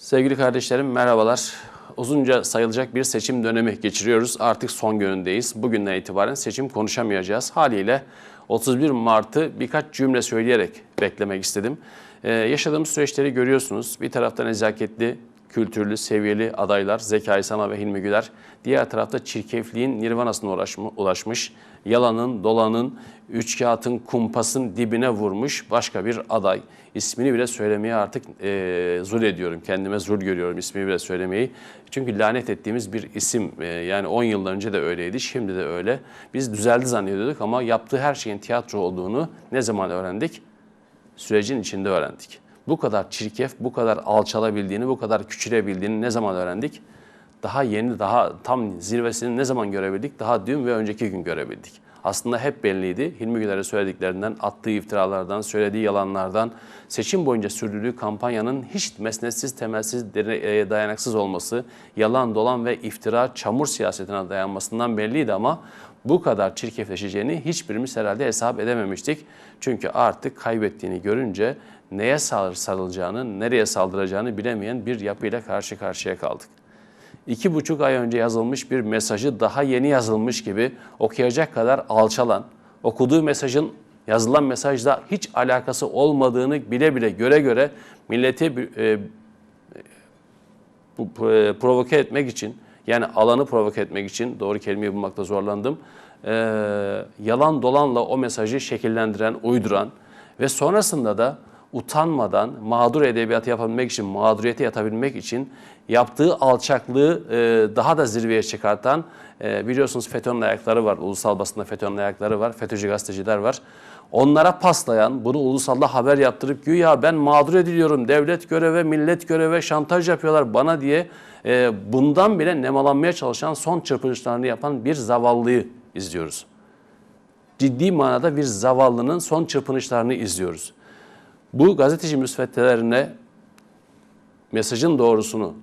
Sevgili kardeşlerim merhabalar. Uzunca sayılacak bir seçim dönemi geçiriyoruz. Artık son günündeyiz. Bugünden itibaren seçim konuşamayacağız. Haliyle 31 Mart'ı birkaç cümle söyleyerek beklemek istedim. Ee, yaşadığımız süreçleri görüyorsunuz. Bir tarafta nezaketli, kültürlü, seviyeli adaylar Zekai Sana ve Hilmi Güler. Diğer tarafta çirkefliğin nirvanasına ulaşma- ulaşmış, yalanın, dolanın, üçkağıtın, kumpasın dibine vurmuş başka bir aday. İsmini bile söylemeye artık e, zul ediyorum. Kendime zul görüyorum ismini bile söylemeyi. Çünkü lanet ettiğimiz bir isim. E, yani 10 yıl önce de öyleydi, şimdi de öyle. Biz düzeldi zannediyorduk ama yaptığı her şeyin tiyatro olduğunu ne zaman öğrendik? Sürecin içinde öğrendik. Bu kadar çirkef, bu kadar alçalabildiğini, bu kadar küçülebildiğini ne zaman öğrendik? Daha yeni, daha tam zirvesini ne zaman görebildik? Daha dün ve önceki gün görebildik. Aslında hep belliydi. Hilmi Güler'e söylediklerinden, attığı iftiralardan, söylediği yalanlardan, seçim boyunca sürdürdüğü kampanyanın hiç mesnetsiz, temelsiz, e, dayanaksız olması, yalan, dolan ve iftira, çamur siyasetine dayanmasından belliydi ama bu kadar çirkefleşeceğini hiçbirimiz herhalde hesap edememiştik. Çünkü artık kaybettiğini görünce neye sar- sarılacağını, nereye saldıracağını bilemeyen bir yapıyla karşı karşıya kaldık. İki buçuk ay önce yazılmış bir mesajı daha yeni yazılmış gibi okuyacak kadar alçalan, okuduğu mesajın yazılan mesajla hiç alakası olmadığını bile bile göre göre milleti e, bu e, provoke etmek için yani alanı provoke etmek için doğru kelimeyi bulmakta zorlandım. E, yalan dolanla o mesajı şekillendiren, uyduran ve sonrasında da utanmadan mağdur edebiyatı yapabilmek için, mağduriyete yatabilmek için yaptığı alçaklığı e, daha da zirveye çıkartan e, biliyorsunuz FETÖ'nün ayakları var. Ulusal basında FETÖ'nün ayakları var. FETÖ'cü gazeteciler var. Onlara paslayan, bunu ulusalda haber yaptırıp güya ben mağdur ediliyorum, devlet göreve, millet göreve şantaj yapıyorlar bana diye e, bundan bile nemalanmaya çalışan son çırpınışlarını yapan bir zavallıyı izliyoruz. Ciddi manada bir zavallının son çırpınışlarını izliyoruz. Bu gazeteci müsveddelerine mesajın doğrusunu,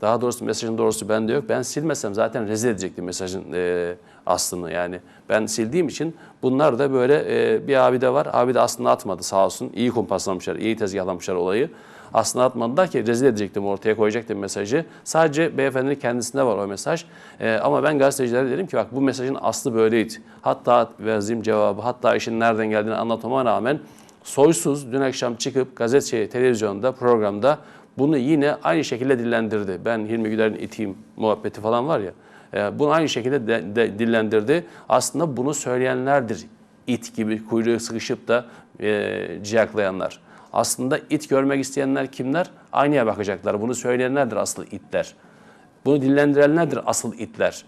daha doğrusu mesajın doğrusu bende yok. Ben silmesem zaten rezil edecektim mesajın e, aslını yani. Ben sildiğim için bunlar da böyle e, bir abi de var. Abi de aslında atmadı sağ olsun. İyi kumpaslamışlar, iyi tezgahlamışlar olayı. Aslında atmadılar ki rezil edecektim, ortaya koyacaktım mesajı. Sadece beyefendinin kendisinde var o mesaj. E, ama ben gazetecilere dedim ki bak bu mesajın aslı böyleydi. Hatta verdiğim cevabı, hatta işin nereden geldiğini anlatmama rağmen soysuz dün akşam çıkıp gazete, televizyonda, programda bunu yine aynı şekilde dillendirdi. Ben Hilmi Güler'in itiyim muhabbeti falan var ya. e, Bunu aynı şekilde de, de, dillendirdi. Aslında bunu söyleyenlerdir. İt gibi kuyruğu sıkışıp da e, ciyaklayanlar. Aslında it görmek isteyenler kimler? Aynaya bakacaklar. Bunu söyleyenlerdir asıl itler. Bunu dillendirenlerdir asıl itler.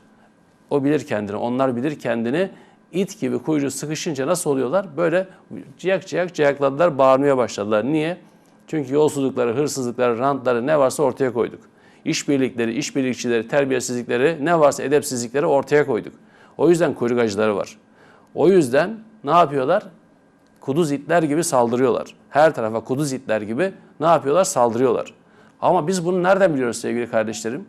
O bilir kendini, onlar bilir kendini. İt gibi kuyruğu sıkışınca nasıl oluyorlar? Böyle ciyak ciyak ciyakladılar, bağırmaya başladılar. Niye? Çünkü yolsuzlukları, hırsızlıkları, rantları ne varsa ortaya koyduk. İşbirlikleri, işbirlikçileri, terbiyesizlikleri, ne varsa edepsizlikleri ortaya koyduk. O yüzden kuyruk acıları var. O yüzden ne yapıyorlar? Kuduz itler gibi saldırıyorlar. Her tarafa kuduz itler gibi ne yapıyorlar? Saldırıyorlar. Ama biz bunu nereden biliyoruz sevgili kardeşlerim?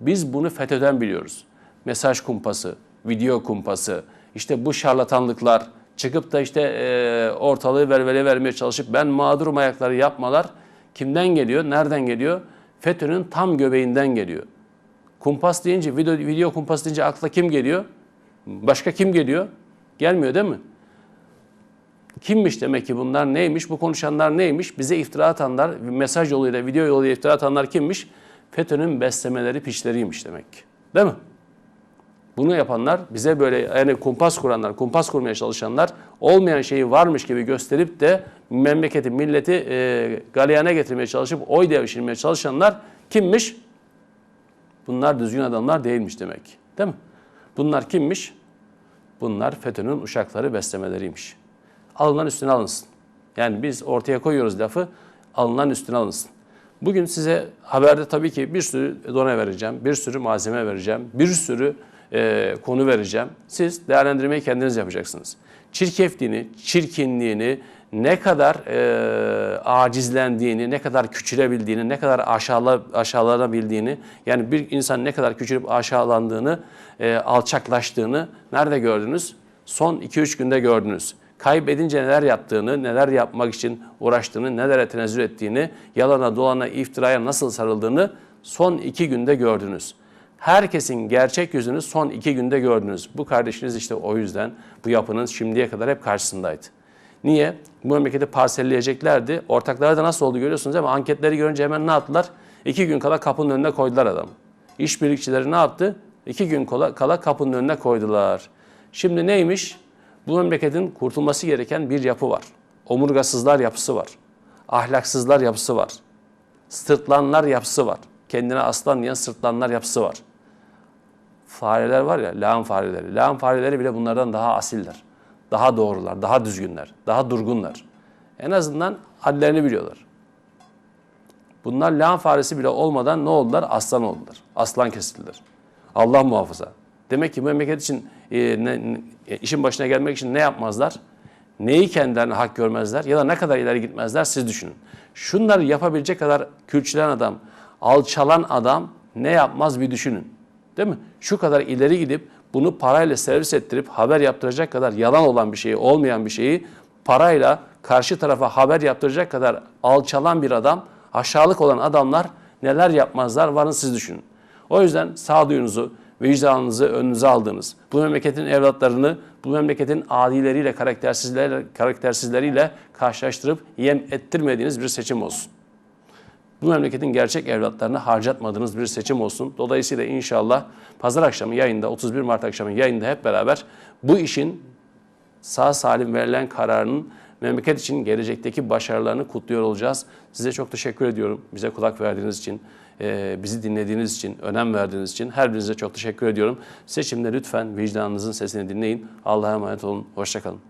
Biz bunu FETÖ'den biliyoruz. Mesaj kumpası, video kumpası, işte bu şarlatanlıklar, çıkıp da işte e, ortalığı vervele vermeye çalışıp ben mağdurum ayakları yapmalar kimden geliyor, nereden geliyor? FETÖ'nün tam göbeğinden geliyor. Kumpas deyince, video, video kumpas deyince akla kim geliyor? Başka kim geliyor? Gelmiyor değil mi? Kimmiş demek ki bunlar neymiş? Bu konuşanlar neymiş? Bize iftira atanlar, mesaj yoluyla, video yoluyla iftira atanlar kimmiş? FETÖ'nün beslemeleri, piçleriymiş demek ki. Değil mi? Bunu yapanlar bize böyle yani kumpas kuranlar, kumpas kurmaya çalışanlar olmayan şeyi varmış gibi gösterip de memleketi, milleti e, galeyana getirmeye çalışıp oy devşirmeye çalışanlar kimmiş? Bunlar düzgün adamlar değilmiş demek. Değil mi? Bunlar kimmiş? Bunlar FETÖ'nün uşakları beslemeleriymiş. Alınan üstüne alınsın. Yani biz ortaya koyuyoruz lafı, alınan üstüne alınsın. Bugün size haberde tabii ki bir sürü done vereceğim, bir sürü malzeme vereceğim, bir sürü e, konu vereceğim. Siz değerlendirmeyi kendiniz yapacaksınız. Çirkefliğini, çirkinliğini, ne kadar e, acizlendiğini, ne kadar küçülebildiğini, ne kadar aşağıla, aşağılanabildiğini, yani bir insan ne kadar küçülüp aşağılandığını, e, alçaklaştığını nerede gördünüz? Son 2-3 günde gördünüz. kaybedince neler yaptığını, neler yapmak için uğraştığını, nelere tenezzül ettiğini, yalana, dolana, iftiraya nasıl sarıldığını son iki günde gördünüz. Herkesin gerçek yüzünü son iki günde gördünüz. Bu kardeşiniz işte o yüzden bu yapının şimdiye kadar hep karşısındaydı. Niye? Bu memleketi parselleyeceklerdi. Ortakları da nasıl oldu görüyorsunuz ama anketleri görünce hemen ne yaptılar? İki gün kala kapının önüne koydular adamı. İşbirlikçileri ne yaptı? İki gün kala, kala kapının önüne koydular. Şimdi neymiş? Bu memleketin kurtulması gereken bir yapı var. Omurgasızlar yapısı var. Ahlaksızlar yapısı var. Sırtlanlar yapısı var. Kendine aslan diyen sırtlanlar yapısı var. Fareler var ya, lağım fareleri. Lağım fareleri bile bunlardan daha asiller. Daha doğrular, daha düzgünler, daha durgunlar. En azından hallerini biliyorlar. Bunlar lağım faresi bile olmadan ne oldular? Aslan oldular. Aslan kesildiler. Allah muhafaza. Demek ki memleket için e, e, işin başına gelmek için ne yapmazlar? Neyi kendilerine hak görmezler ya da ne kadar ileri gitmezler siz düşünün. Şunları yapabilecek kadar külçülen adam, alçalan adam ne yapmaz bir düşünün. Değil mi? Şu kadar ileri gidip bunu parayla servis ettirip haber yaptıracak kadar yalan olan bir şeyi, olmayan bir şeyi parayla karşı tarafa haber yaptıracak kadar alçalan bir adam, aşağılık olan adamlar neler yapmazlar varın siz düşünün. O yüzden sağduyunuzu, vicdanınızı önünüze aldığınız, bu memleketin evlatlarını bu memleketin adileriyle, karaktersizleriyle, karaktersizleriyle karşılaştırıp yem ettirmediğiniz bir seçim olsun bu memleketin gerçek evlatlarını harcatmadığınız bir seçim olsun. Dolayısıyla inşallah pazar akşamı yayında, 31 Mart akşamı yayında hep beraber bu işin sağ salim verilen kararının memleket için gelecekteki başarılarını kutluyor olacağız. Size çok teşekkür ediyorum. Bize kulak verdiğiniz için, e, bizi dinlediğiniz için, önem verdiğiniz için her birinize çok teşekkür ediyorum. Seçimde lütfen vicdanınızın sesini dinleyin. Allah'a emanet olun. Hoşçakalın.